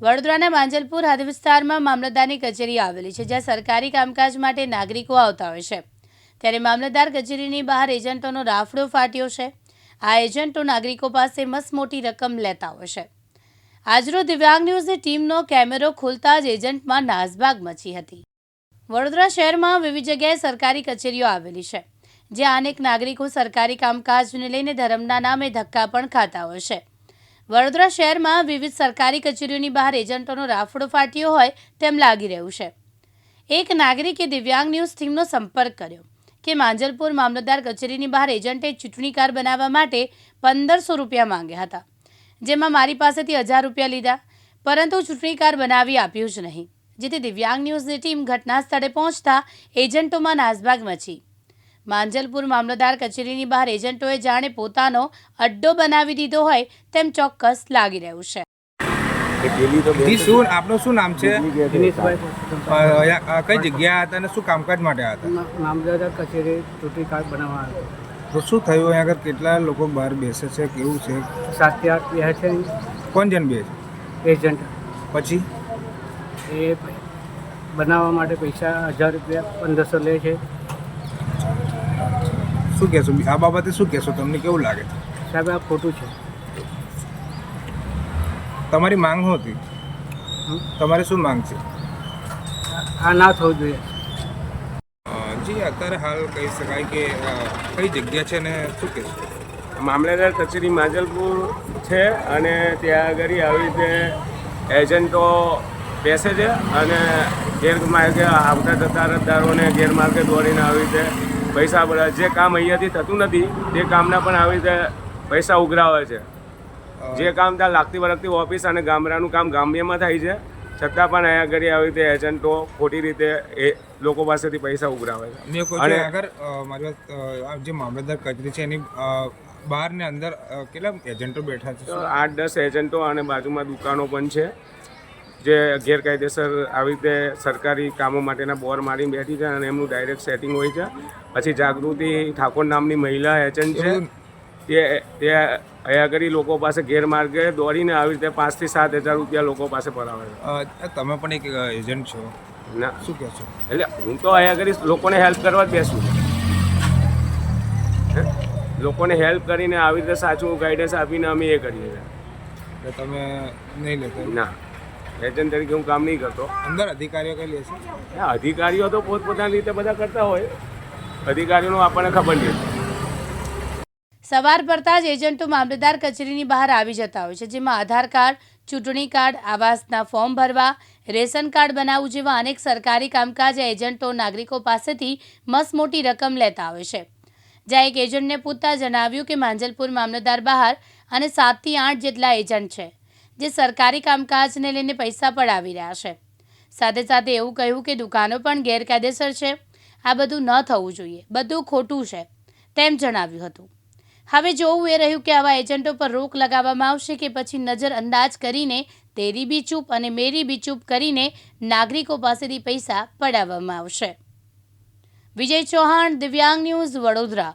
વડોદરાના માંજલપુર હદ વિસ્તારમાં મામલતદારની કચેરી આવેલી છે, જ્યાં સરકારી કામકાજ માટે નાગરિકો આવતા હોય છે. ત્યારે મામલતદાર કચેરીની બહાર એજન્ટોનો રાફડો ફાટ્યો છે. આ એજન્ટો નાગરિકો પાસે મસ્ત મોટી રકમ લેતા હોય છે. આજરોજ દિવ્યાંગ ન્યૂઝની ટીમનો કેમેરો ખોલતા જ એજન્ટમાં નાસભાગ મચી હતી. વડોદરા શહેરમાં વિવિધ જગ્યાએ સરકારી કચેરીઓ આવેલી છે, જ્યાં અનેક નાગરિકો સરકારી કામકાજને લઈને ધર્મના નામે ધક્કા પણ ખાતા હોય છે. વડોદરા શહેરમાં વિવિધ સરકારી કચેરીઓની બહાર એજન્ટોનો રાફડો ફાટ્યો હોય તેમ લાગી રહ્યું છે. એક નાગરિકે દિવ્યાંગ ન્યૂઝ ટીમનો સંપર્ક કર્યો કે માંજલપુર મામલતદાર કચેરીની બહાર એજન્ટે ચૂંટણી કાર બનાવવા માટે પંદરસો રૂપિયા માંગ્યા હતા. જેમાં મારી પાસેથી હજાર રૂપિયા લીધા, પરંતુ ચૂંટણી કાર બનાવી આપ્યું જ નહીં. જેથી દિવ્યાંગ ન્યૂઝની ટીમ ઘટના સ્થળે પહોંચતા એજન્ટોમાં નાસભાગ મચી. માંજલપુર મામલતદાર કચેરીની બહાર એજન્ટોએ જાણે પોતાનો અડ્ડો બનાવી દીધો હોય તેમ ચોક્કસ લાગી રહ્યું છે. જી શું આપનું શું નામ છે? કઈ જગ્યા હતા અને શું કામકાજ માટે હતા? મામલતદાર કચેરી ચૂંટણી કાર્ડ બનાવવા તો શું થયું અહીંયા આગળ? કેટલા લોકો બહાર બેસે છે? કેવું છે? સાતથી આઠ બે છે કોણ જણ બે એજન્ટ. પછી? એ બનાવવા માટે પૈસા હજાર રૂપિયા પંદરસો લે છે. શું કહેશો? આ બાબતે શું કહેશો? તમને કેવું લાગે? છે સાહેબ આ ખોટું છે. તમારી માંગ શું હતી? તમારે શું માંગ છે? આ ના થવું જોઈએ. જી અત્યારે હાલ કહી શકાય કે કઈ જગ્યા છે ને શું કહેશો? મામલેદાર કચેરી માજલપુર છે અને ત્યાં આગળ આવી રીતે એજન્ટો બેસે છે અને ગેરમાર્ગે આવતા જતા રજદારોને ગેરમાર્ગે દોડીને આવી રીતે પૈસા બધા જે કામ અહીંયાથી થતું નથી તે કામના પણ આવી રીતે પૈસા ઉઘરાવે છે. જે કામ ત્યાં લાગતી વળગતી ઓફિસ અને ગામડાનું કામ ગામ્યમાં થાય છે છતાં પણ અહીંયા આગળ આવી રીતે એજન્ટો ખોટી રીતે એ લોકો પાસેથી પૈસા ઉઘરાવે છે. અને- આગળ મારી વાત જે મામલતદાર કચેરી છે એની અ, બહાર ને અંદર કેટલા એજન્ટો બેઠા છે આઠ દસ એજન્ટો અને બાજુમાં દુકાનો પણ છે. જે ગેરકાયદેસર આવી રીતે સરકારી કામો માટેના બોર મારીને બેઠી છે અને એમનું ડાયરેક્ટ સેટિંગ હોય છે. પછી જાગૃતિ ઠાકોર નામની મહિલા એજન્ટ છે. તે તે અહીંયા આગળ લોકો પાસે ગેરમાર્ગે દોડીને આવી રીતે પાંચથી સાત હજાર રૂપિયા લોકો પાસે પડાવે છે. તમે પણ એક એજન્ટ છો? ના. શું કહેશો એટલે હું તો અહીંયા આગળ લોકોને હેલ્પ કરવા જ બેસું છું. લોકોને હેલ્પ કરીને આવી રીતે સાચું ગાઈડન્સ આપીને અમે એ કરીએ છીએ. તમે નહીં લેતા ના. એજન્ટ તરીકે હું કામ નહીં કરતો. અંદર અધિકારીઓ કઈ લેશે આ અધિકારીઓ તો પોતપોતાની રીતે બધા કરતા હોય. અધિકારીઓનું આપણને ખબર નહીં. સવાર પડતા જ એજન્ટો મામલતદાર કચેરીની બહાર આવી જતા હોય છે જેમાં આધાર કાર્ડ ચૂંટણી કાર્ડ આવાસના ફોર્મ ભરવા રેશન કાર્ડ બનાવવું જેવા અનેક સરકારી કામકાજ એજન્ટો નાગરિકો પાસેથી મસમોટી રકમ લેતા હોય છે. જ્યાં એક એજન્ટને પૂછતા જણાવ્યું કે માંજલપુર મામલતદાર બહાર અને સાતથી આઠ જેટલા એજન્ટ છે. જે સરકારી કામકાજને લઈને પૈસા પડાવી રહ્યા છે. સાથે સાથે એવું કહ્યું કે દુકાનો પણ ગેરકાયદેસર છે. આ બધું ન થવું જોઈએ. બધું ખોટું છે, તેમ જણાવ્યું હતું. હવે જોવું એ રહ્યું કે આવા એજન્ટો પર રોક લગાવવામાં આવશે કે પછી નજર અંદાજ કરીને તેરી બી ચૂપ અને મેરી બી ચૂપ કરીને નાગરિકો પાસેથી પૈસા પડાવવામાં આવશે. વિજય ચૌહાણ, દિવ્યાંગ ન્યૂઝ વડોદરા.